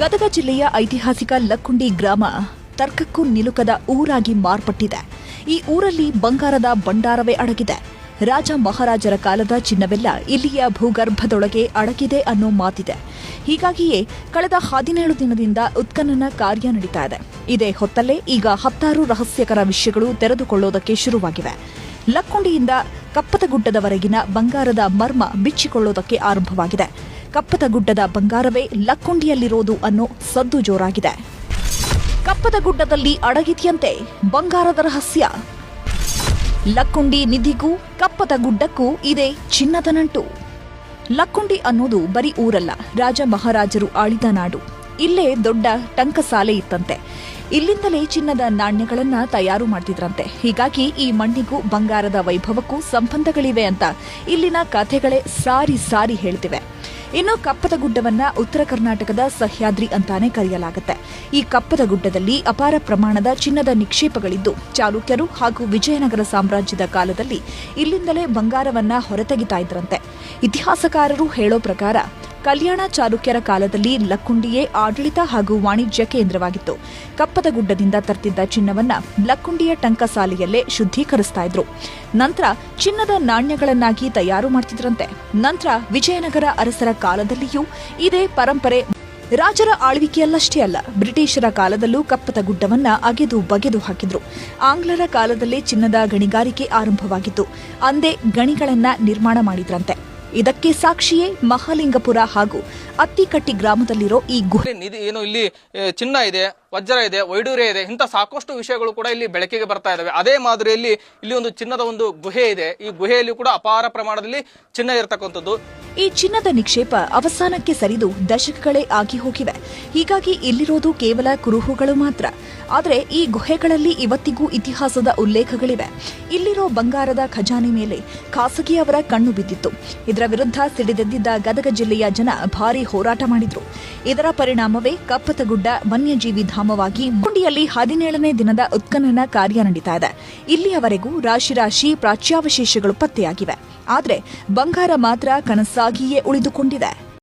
ಗದಗ ಜಿಲ್ಲೆಯ ಐತಿಹಾಸಿಕ ಲಕ್ಕುಂಡಿ ಗ್ರಾಮ ತರ್ಕಕ್ಕೂ ನಿಲುಕದ ಊರಾಗಿ ಮಾರ್ಪಟ್ಟಿದೆ. ಈ ಊರಲ್ಲಿ ಬಂಗಾರದ ಭಂಡಾರವೇ ಅಡಗಿದೆ. ರಾಜ ಮಹಾರಾಜರ ಕಾಲದ ಚಿನ್ನವೆಲ್ಲ ಇಲ್ಲಿಯ ಭೂಗರ್ಭದೊಳಗೆ ಅಡಗಿದೆ ಅನ್ನೋ ಮಾತಿದೆ. ಹೀಗಾಗಿಯೇ ಕಳೆದ ಹದಿನೇಳು ದಿನದಿಂದ ಉತ್ಖನನ ಕಾರ್ಯ ನಡೀತಾ ಇದೆ. ಇದೇ ಹೊತ್ತಲ್ಲೇ ಈಗ ಹತ್ತಾರು ರಹಸ್ಯಕರ ವಿಷಯಗಳು ತೆರೆದುಕೊಳ್ಳೋದಕ್ಕೆ ಶುರುವಾಗಿವೆ. ಲಕ್ಕುಂಡಿಯಿಂದ ಕಪ್ಪತಗುಡ್ಡದವರೆಗಿನ ಬಂಗಾರದ ಮರ್ಮ ಬಿಚ್ಚಿಕೊಳ್ಳೋದಕ್ಕೆ ಆರಂಭವಾಗಿದೆ. ಕಪ್ಪತಗುಡ್ಡದ ಬಂಗಾರವೇ ಲಕ್ಕುಂಡಿಯಲ್ಲಿರೋದು ಅನ್ನೋ ಸದ್ದು ಜೋರಾಗಿದೆ. ಕಪ್ಪದ ಗುಡ್ಡದಲ್ಲಿ ಅಡಗಿದೆಯಂತೆ ಬಂಗಾರದ ರಹಸ್ಯ. ಲಕ್ಕುಂಡಿ ನಿಧಿಗೂ ಕಪ್ಪದ ಗುಡ್ಡಕ್ಕೂ ಇದೆ ಚಿನ್ನದ ನಂಟು. ಲಕ್ಕುಂಡಿ ಅನ್ನೋದು ಬರೀ ಊರಲ್ಲ, ರಾಜ ಮಹಾರಾಜರು ಆಳಿದ ನಾಡು. ಇಲ್ಲೇ ದೊಡ್ಡ ಟಂಕಸಾಲೆ ಇತ್ತಂತೆ. ಇಲ್ಲಿಂದಲೇ ಚಿನ್ನದ ನಾಣ್ಯಗಳನ್ನ ತಯಾರು ಮಾಡ್ತಿದ್ರಂತೆ. ಹೀಗಾಗಿ ಈ ಮಣ್ಣಿಗೂ ಬಂಗಾರದ ವೈಭವಕ್ಕೂ ಸಂಬಂಧಗಳಿವೆ ಅಂತ ಇಲ್ಲಿನ ಕಥೆಗಳೇ ಸಾರಿ ಸಾರಿ ಹೇಳ್ತಿವೆ. ಇನ್ನು ಕಪ್ಪದ ಗುಡ್ಡವನ್ನ ಉತ್ತರ ಕರ್ನಾಟಕದ ಸಹ್ಯಾದ್ರಿ ಅಂತಾನೆ ಕರೆಯಲಾಗುತ್ತೆ. ಈ ಕಪ್ಪದ ಗುಡ್ಡದಲ್ಲಿ ಅಪಾರ ಪ್ರಮಾಣದ ಚಿನ್ನದ ನಿಕ್ಷೇಪಗಳಿದ್ದು, ಚಾಲುಕ್ಯರು ಹಾಗೂ ವಿಜಯನಗರ ಸಾಮ್ರಾಜ್ಯದ ಕಾಲದಲ್ಲಿ ಇಲ್ಲಿಂದಲೇ ಬಂಗಾರವನ್ನ ಹೊರತೆಗಿತಾ ಇದ್ರಂತೆ. ಇತಿಹಾಸಕಾರರು ಹೇಳೋ ಪ್ರಕಾರ ಕಲ್ಯಾಣ ಚಾಲುಕ್ಯರ ಕಾಲದಲ್ಲಿ ಲಕ್ಕುಂಡಿಯೇ ಆಡಳಿತ ಹಾಗೂ ವಾಣಿಜ್ಯ ಕೇಂದ್ರವಾಗಿತ್ತು. ಕಪ್ಪದ ಗುಡ್ಡದಿಂದ ತರ್ತಿದ್ದ ಚಿನ್ನವನ್ನ ಲಕ್ಕುಂಡಿಯ ಟಂಕಸಾಲೆಯಲ್ಲೇ ಶುದ್ಧೀಕರಿಸ್ತಾ ಇದ್ರು. ನಂತರ ಚಿನ್ನದ ನಾಣ್ಯಗಳನ್ನಾಗಿ ತಯಾರು ಮಾಡ್ತಿದ್ರಂತೆ. ನಂತರ ವಿಜಯನಗರ ಅರಸರ ಕಾಲದಲ್ಲಿಯೂ ಇದೇ ಪರಂಪರೆ ರಾಜರ ಆಳ್ವಿಕೆಯಲ್ಲಷ್ಟೇ ಅಲ್ಲ, ಬ್ರಿಟಿಷರ ಕಾಲದಲ್ಲೂ ಕಪ್ಪದ ಗುಡ್ಡವನ್ನ ಅಗೆದು ಬಗೆದು ಹಾಕಿದ್ರು. ಆಂಗ್ಲರ ಕಾಲದಲ್ಲೇ ಚಿನ್ನದ ಗಣಿಗಾರಿಕೆ ಆರಂಭವಾಗಿತ್ತು. ಅಂದೇ ಗಣಿಗಳನ್ನ ನಿರ್ಮಾಣ ಮಾಡಿದ್ರಂತೆ. ಇದಕ್ಕೆ ಸಾಕ್ಷಿಯೇ ಮಹಾಲಿಂಗಪುರ ಹಾಗೂ ಅತ್ತಿಕಟ್ಟಿ ಗ್ರಾಮದಲ್ಲಿರೋ ಈ ಗುಹೆ. ಏನು ಇಲ್ಲಿ ಚಿನ್ನ ಇದೆ, ವಜ್ರ ಇದೆ ವೈಡೂರ್ಯ ಇದೆ, ಇಂಥ ಸಾಕಷ್ಟು ವಿಷಯಗಳು ಕೂಡ ಇಲ್ಲಿ ಬೆಳಕಿಗೆ ಬರ್ತಾ ಇದಾವೆ. ಅದೇ ಮಾದರಿಯಲ್ಲಿ ಇಲ್ಲಿ ಒಂದು ಚಿನ್ನದ ಒಂದು ಗುಹೆ ಇದೆ. ಈ ಗುಹೆಯಲ್ಲಿ ಕೂಡ ಅಪಾರ ಪ್ರಮಾಣದಲ್ಲಿ ಚಿನ್ನ ಇರತಕ್ಕಂಥದ್ದು. ಈ ಚಿನ್ನದ ನಿಕ್ಷೇಪ ಅವಸಾನಕ್ಕೆ ಸರಿದು ದಶಕಗಳೇ ಆಗಿ ಹೋಗಿವೆ. ಹೀಗಾಗಿ ಇಲ್ಲಿರೋದು ಕೇವಲ ಕುರುಹುಗಳು ಮಾತ್ರ. ಆದರೆ ಈ ಗುಹೆಗಳಲ್ಲಿ ಇವತ್ತಿಗೂ ಇತಿಹಾಸದ ಉಲ್ಲೇಖಗಳಿವೆ. ಇಲ್ಲಿರೋ ಬಂಗಾರದ ಖಜಾನೆ ಮೇಲೆ ಖಾಸಗಿಯವರ ಕಣ್ಣು ಬಿದ್ದಿತ್ತು. ಇದರ ವಿರುದ್ಧ ಸಿಡಿದೆದ್ದಿದ್ದ ಗದಗ ಜಿಲ್ಲೆಯ ಜನ ಭಾರಿ ಹೋರಾಟ ಮಾಡಿದ್ರು. ಇದರ ಪರಿಣಾಮವೇ ಕಪ್ಪತಗುಡ್ಡ ವನ್ಯಜೀವಿ ಧಾಮವಾಗಿ ಗುಂಡಿಯಲ್ಲಿ ಹದಿನೇಳನೇ ದಿನದ ಉತ್ಖನನ ಕಾರ್ಯ ನಡೀತಾ ಇದೆ. ಇಲ್ಲಿಯವರೆಗೂ ರಾಶಿ ರಾಶಿ ಪ್ರಾಚ್ಯಾವಶೇಷಗಳು ಪತ್ತೆಯಾಗಿವೆ. ಆದರೆ ಬಂಗಾರ ಮಾತ್ರ ಕನಸಾಗಿಯೇ ಉಳಿದುಕೊಂಡಿದೆ.